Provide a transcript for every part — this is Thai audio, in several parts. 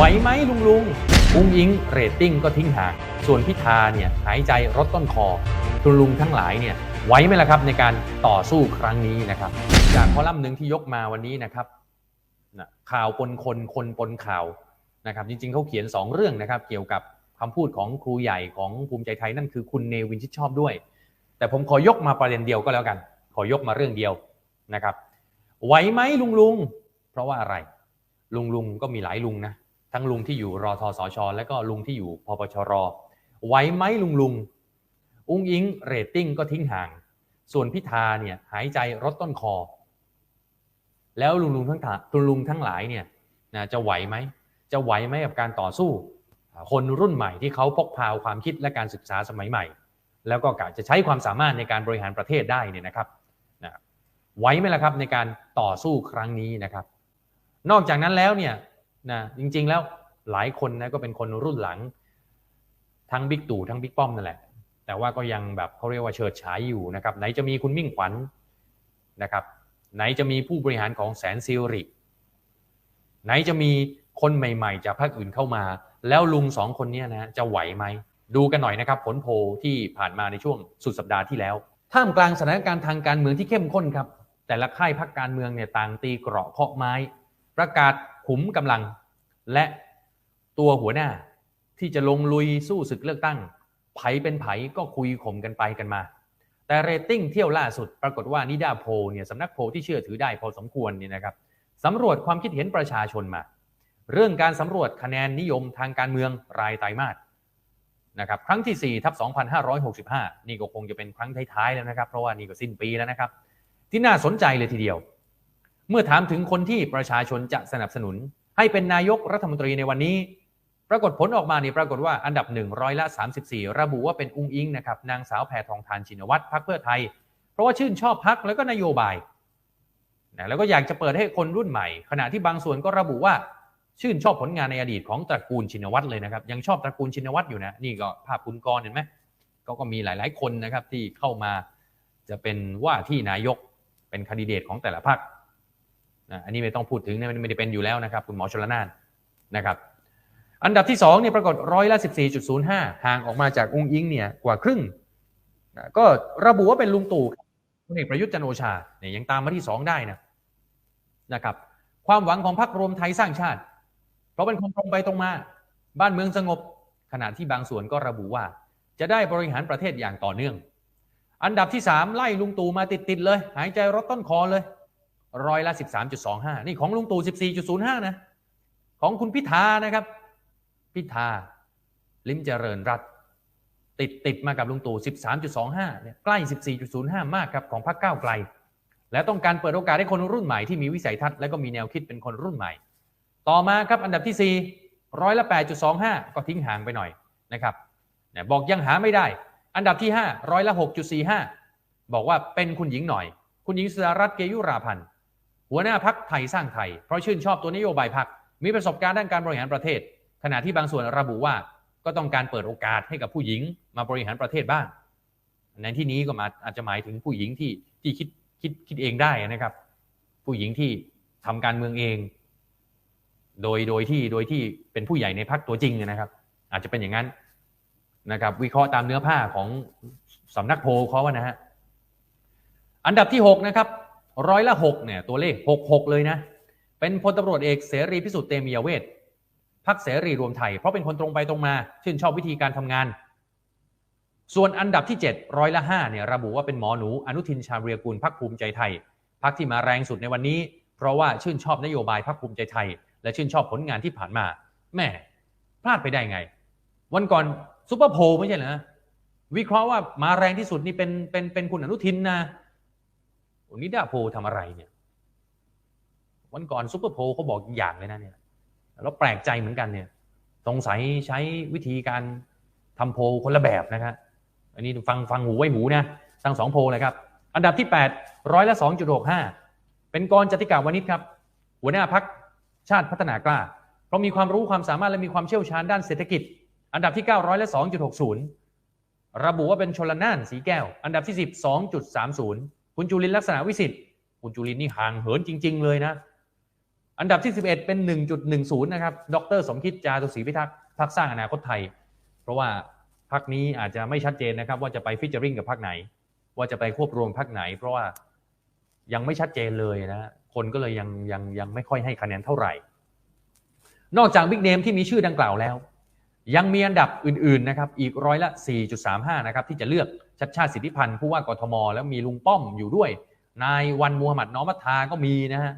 ไหวไหมลุงลุงอุ้งอิงเรตติ้งก็ทิ้งห่าง ส่วนพิธาเนี่ยหายใจรถต้นคอคุณลุงทั้งหลายเนี่ยไหวไหมล่ะครับในการต่อสู้ครั้งนี้นะครับ จากคอลัมน์หนึ่งที่ยกมาวันนี้นะครับข่าวปนคนคนปนข่าวนะครับ จริงๆเขาเขียน 2 เรื่องนะครับ เกี่ยวกับคำพูดของครูใหญ่ของภูมิใจไทยนั่นคือคุณเนวินชิดชอบด้วย แต่ผมขอยกมาประเด็นเดียวก็แล้วกัน ขอยกมาเรื่องเดียวนะครับไหวไหมลุงลุงเพราะว่าอะไร ลุงลุงก็มีหลายลุงนะ ทั้งลุงที่อยู่รอทสชและก็ลุงที่อยู่พปชรไหวไหมลุงลุงอุ้งอิงเรตติ้งก็ทิ้งห่าง ส่วนพิธาเนี่ยหายใจรถต้นคอ แล้วลุงลุงทั้งตุลุงทั้งหลายเนี่ยนะจะไหวไหมจะไหวไหมกับการต่อสู้ คนรุ่นใหม่ที่เขาพกพาความคิดและการศึกษาสมัยใหม่ แล้วก็กะจะใช้ความสามารถในการบริหารประเทศได้เนี่ยนะครับนะไหวไหมล่ะครับในการต่อสู้ครั้งนี้นะครับ นอกจากนั้นแล้วเนี่ย นะจริงๆแล้วหลายคนนะก็เป็นคนรุ่นหลัง ทั้งบิ๊กตู่ทั้งบิ๊กป้อมนั่นแหละ แต่ว่าก็ยังแบบเขาเรียกว่าเฉิดฉายอยู่นะครับ ไหนจะมีคุณมิ่งขวัญนะครับ ไหนจะมีผู้บริหารของแสนซิริไหนจะมีคนใหม่ๆ จากภาคอื่นเข้ามา แล้วลุงสองคนนี้นะจะไหวไหมดูกันหน่อยนะครับ ผลโพลที่ผ่านมาในช่วงสุดสัปดาห์ที่แล้ว ท่ามกลางสถานการณ์ทางการเมืองที่เข้มข้นครับ แต่ละค่ายพักการเมืองเนี่ยต่างตีเกราะเคาะไม้ ประกาศ ขุมกำลัง และตัวหัวหน้าที่จะลงลุยสู้ศึกเลือกตั้ง ไผเป็นไผก็คุยข่มกันไปกันมา แต่เรตติ้งเที่ยวล่าสุดปรากฏว่านิดาโพเนี่ยสำนักโพที่เชื่อถือได้พอสมควรเนี่ยนะครับสำรวจความคิดเห็นประชาชนมา เรื่องการสำรวจคะแนนนิยมทางการเมืองรายไตรมาสนะครับครั้งที่4ทับ2565 นี่ก็คงจะเป็นครั้งท้ายๆแล้วนะครับ เพราะว่านี่ก็สิ้นปีแล้วนะครับ ที่น่าสนใจเลยทีเดียว เมื่อถามถึงคนที่ประชาชนจะสนับสนุน ให้เป็นนายกรัฐมนตรีในวันนี้ ปรากฏผลออกมานี่ปรากฏว่าอันดับหนึ่งร้อยละ 34 ระบุว่าเป็นอุ้งอิงนะครับนางสาวแพทองทานชินวัตรพักเพื่อไทย เพราะว่าชื่นชอบพักแล้วก็นโยบายนะแล้วก็อยากจะเปิดให้คนรุ่นใหม่ ขณะที่บางส่วนก็ระบุว่าชื่นชอบผลงานในอดีตของตระกูลชินวัตรเลยนะครับยังชอบตระกูลชินวัตรอยู่นะนี่ก็ภาพคุณกรเห็นไหมก็ก็มีหลาย ๆ คนนะครับที่เข้ามาจะเป็นว่าที่นายกเป็นคนดิเดตของแต่ละพรรค นะอันนี้ไม่ต้องพูดถึงนะไม่ได้เป็นอยู่แล้วนะครับ คุณหมอชลนานนะครับ อันดับที่2เนี่ยปรากฏร้อยละ 14.05 ห่างออกมาจากองค์อิงเนี่ยกว่าครึ่งนะก็ระบุว่าเป็นลุงตู่พลเอกประยุทธ์จันโอชาเนี่ยยังตามมาที่ 2 ได้นะนะครับ ความหวังของพรรครวมไทยสร้างชาติ เพราะเป็นคนตรงไปตรงมา บ้านเมืองสงบ ขณะที่บางส่วนก็ระบุว่า จะได้บริหารประเทศอย่างต่อเนื่อง อันดับที่ 3 ไล่ลุงตู่มาติดๆเลย หายใจรถต้นคอเลย ร้อยละ 13.25 นี่ของลุงตู่14.05 นะ ของคุณพิธานะครับ พิธา ลิ้มเจริญรัตติดติดมากับลุงตู่ 13.25 เนี่ยใกล้ 14.05 มากครับของพรรคก้าวไกล และต้องการเปิดโอกาสให้คนรุ่นใหม่ที่มีวิสัยทัศน์และก็มีแนวคิดเป็นคนรุ่นใหม่ ต่อมาครับอันดับที่ 4 ร้อยละ 8.25 ก็ทิ้งห่างไปหน่อยนะครับเนี่ยบอกยังหาไม่ได้ อันดับที่5ร้อยละ 6.45 บอกว่าเป็นคุณหญิงหน่อย คุณหญิงสุดารัตน์เกยุราพันธ์ หัวหน้าพักไทยสร้างไทย เพราะชื่นชอบตัวนโยบายพักมีประสบการณ์ด้านการบริหารประเทศ ขณะที่บางส่วนระบุว่าก็ต้องการเปิดโอกาสให้กับผู้หญิงมาบริหารประเทศบ้าง ในที่นี้ก็มาอาจจะหมายถึงผู้หญิงที่ที่คิดคิดคิดเองได้นะครับ ผู้หญิงที่ทำการเมืองเอง โดยโดยที่โดยที่เป็นผู้ใหญ่ในพักตัวจริงนะครับ อาจจะเป็นอย่างนั้นนะครับ วิเคราะห์ตามเนื้อผ้าของสำนักโพลเขาว่านะฮะอันดับที่6นะครับ ร้อยละ6เนี่ยตัวเลข66เลยนะ เป็นพลตำรวจเอกเสรีพิสุทธิ์เตมียเวทพักเสรีรวมไทย เพราะเป็นคนตรงไปตรงมา ชื่นชอบวิธีการทำงาน ส่วนอันดับที่7ร้อยละ5เนี่ยระบุว่าเป็นหมอหนูอนุทินชาเรียกูลพักภูมิใจไทยพักที่มาแรงสุดในวันนี้ เพราะว่าชื่นชอบนโยบายพักภูมิใจไทย และชื่นชอบผลงานที่ผ่านมาแม่พลาดไปได้ไง วันก่อนซุปเปอร์โพลไม่ใช่เหรอวิเคราะห์ว่ามาแรงที่สุดนี่เป็นเป็นเป็นคุณอนุทินนะ นิดาโพทำอะไรเนี่ย วันก่อนซุปเปอร์โพเขาบอกอีกอย่างเลยนะเนี่ยแล้วแปลกใจเหมือนกันเนี่ยสงสัยใช้วิธีการทำโพคนละแบบนะครับอันนี้ฟังฟังหูไว้หูนะทั้งสองโพเลยครับ อันดับที่ 8 ร้อยละ 2.65 เป็นกรจติกาวนิชครับ หัวหน้าพักชาติพัฒนากล้า เพราะมีความรู้ความสามารถและมีความเชี่ยวชาญด้านเศรษฐกิจ อันดับที่ 9 ร้อยละ 2.60 ระบุว่าเป็นชลน่านสีแก้ว อันดับที่ 10 2.30 คุณจุลินลักษณะวิสิทธิ์คุณจุลินนี่ห่างเหินจริง ๆ เลยนะ อันดับที่ 11 เป็น 1.10 นะครับ ดร สมคิดจาตุศรีพิทักษ์พรรคสร้างอนาคตไทย เพราะว่าพรรคนี้อาจจะไม่ชัดเจนนะครับ ว่าจะไปฟิชเจอริงกับพรรคไหน ว่าจะไปควบรวมพรรคไหน เพราะว่ายังไม่ชัดเจนเลยนะ คนก็เลยยังยังยังไม่ค่อยให้คะแนนเท่าไหร่ นอกจากบิ๊กเนมที่มีชื่อดังกล่าวแล้ว ยังมีอันดับอื่น ๆ นะครับ อีกร้อยละ 4.35 นะครับที่จะเลือก ชัดชาติสิทธิพันธ์ผู้ว่ากทม แล้วมีลุงป้อมอยู่ด้วย นายวันมูฮัมหมัดน้อมัทาก็มีนะฮะ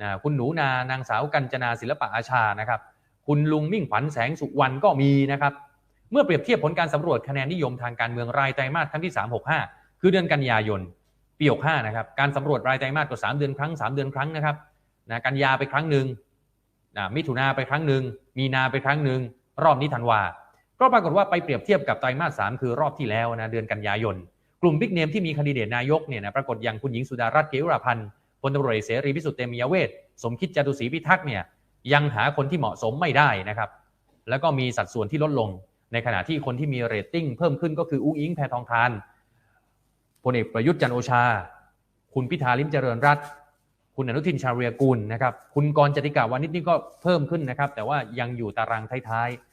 นะคุณหนูนานางสาวกัญจนาศิลปะอาชานะครับ คุณลุงมิ่งขวัญแสงสุวรรณก็มีนะครับ เมื่อเปรียบเทียบผลการสำรวจคะแนนนิยมทางการเมืองรายไตรมาสครั้งที่ 365 คือเดือนกันยายนปี65นะครับ การสำรวจรายไตรมาสก็3เดือนครั้ง 3 เดือนครั้งนะครับนะกันยาไปครั้งหนึ่งนะมิถุนาไปครั้งหนึ่งมีนาไปครั้งหนึ่งรอบนี้ธันวา ก็ปรากฏว่าไปเปรียบเทียบกับไตรมาส3คือรอบที่แล้วนะเดือนกันยายน กลุ่มบิ๊กเนมที่มีคนดิเดตนายกเนี่ยนะปรากฏอย่างคุณหญิงสุดารัตน์เกยุราพันธ์พลตำรวจเอกเสรีพิสุทธิ์เตมียเวทสมคิดจตุศรีพิทักษ์เนี่ยยังหาคนที่เหมาะสมไม่ได้นะครับแล้วก็มีสัดส่วนที่ลดลง ในขณะที่คนที่มีเรตติ้งเพิ่มขึ้นก็คืออุ้งอิงแพทองทานพลเอกประยุทธ์จันโอชา คุณพิธาลิมเจริญรัตน์คุณอนุทินชาญวีรกูลนะครับคุณกรจติกาวานิชนี่ก็เพิ่มขึ้นนะครับ แต่ว่ายังอยู่ตารางท้ายๆ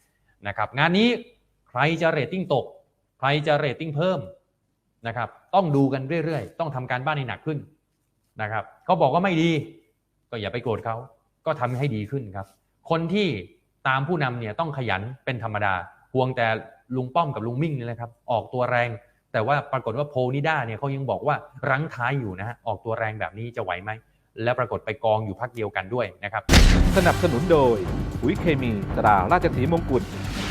นะครับงานนี้ใครจะเรตติ้งตก ใครจะเรตติ้งเพิ่มนะครับต้องดูกันเรื่อยๆ ต้องทำการบ้านให้หนักขึ้นนะครับเขาบอกว่าไม่ดี ก็อย่าไปโกรธเขาก็ทำให้ดีขึ้นครับ คนที่ตามผู้นำเนี่ยต้องขยันเป็นธรรมดาห่วงแต่ลุงป้อมกับลุงมิ่งนี่แหละครับออกตัวแรง แต่ว่าปรากฏว่าโพลนิด้าเนี่ยเขายังบอกว่ารั้งท้ายอยู่นะฮะออกตัวแรงแบบนี้จะไหวไหมและปรากฏไปกองอยู่พักเดียวกันด้วยนะครับ สนับสนุนโดยปุ๋ยเคมีตราราชสีมงกุฎ